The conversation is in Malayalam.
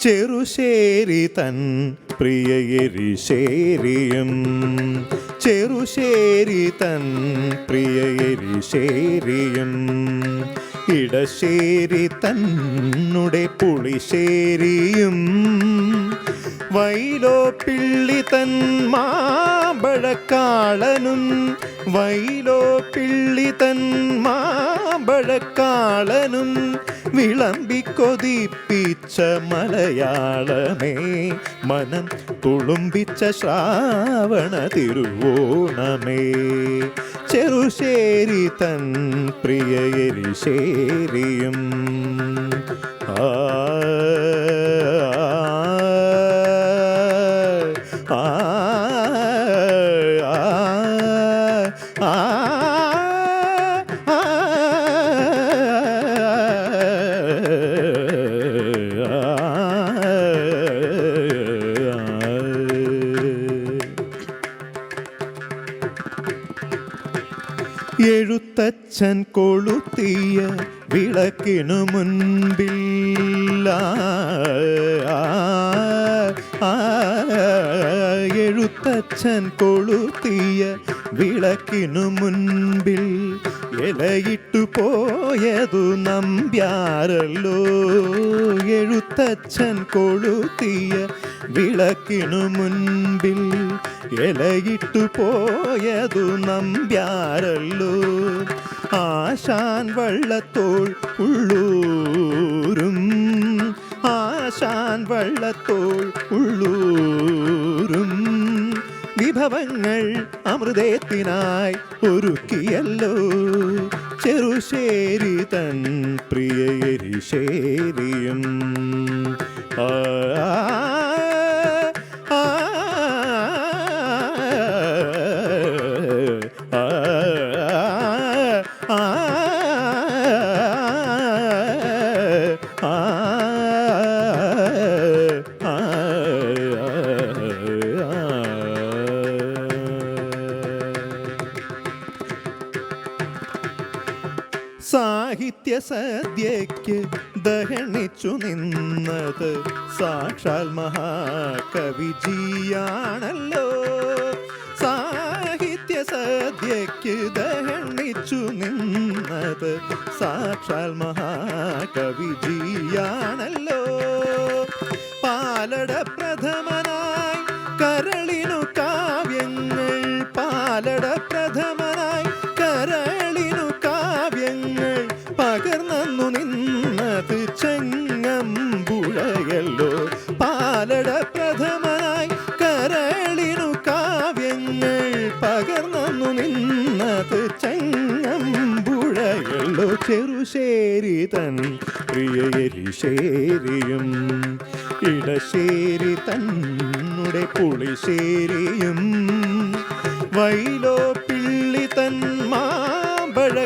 ചെറുശേരി തൻ ആ എരിശേരിയും ചെറുശേരി തൻ പ്രിയ എരിശേരിയും ഇടശേരി തന്നുടെ പുളിശ്ശേരിയും വൈലോ പിള്ളി തൻ മാമ്പഴക്കാളനും. വൈലോ പിള്ളി തൻ മാമ്പഴക്കാളനും. വിളമ്പി കൊതിപ്പിച്ച മലയാളമേ മനം തുളുമ്പിച്ച ശ്രാവണ തിരുവോണമേ. ചെറുശേരി തൻ പ്രിയരിശേരിയും ആ എഴുത്തച്ഛൻ കൊളുത്തിയ വിളക്കിനു മുൻപിൽ എഴുത്തച്ഛൻ കൊളുത്തിയ വിളക്കിനു മുൻപിൽ ഇലയിട്ടു പോയതു നമ്പ്യാരല്ലോ. എഴുത്തച്ഛൻ കൊളുത്തിയ വിളക്കിനു മുൻപിൽ ഇലയിട്ടു പോയതു നമ്പ്യാരല്ലോ. ആശാൻ വള്ളത്തോൾ ഉള്ളൂരും ആശാൻ വള്ളത്തോൾ വിഭവങ്ങൾ അമൃതത്തിനായി ഒരുക്കിയല്ലോ. ചെറുശേരി തൻ പ്രിയരിശേരിയും ആ സാഹിത്യ സദ്യയ്ക്ക് ദഹണിച്ചു നിന്നത് സാക്ഷാൽ മഹാകവിജിയാണല്ലോ സാഹിത്യ സദ്യയ്ക്ക് ദഹണിച്ചു നിന്നത് സാക്ഷാൽ മഹാകവിജിയാണല്ലോ പാലട പ്രഥമനായി കരളിനു ചെങ്ങമ്പുഴയല്ലോ ചെറുശേരി തൻ പ്രിയരിശേരിയും ഇടശ്ശേരി തന്നുടെ പുളിശ്ശേരിയും വൈലോ പിള്ളി തൻ മാമ്പഴക്കാളനും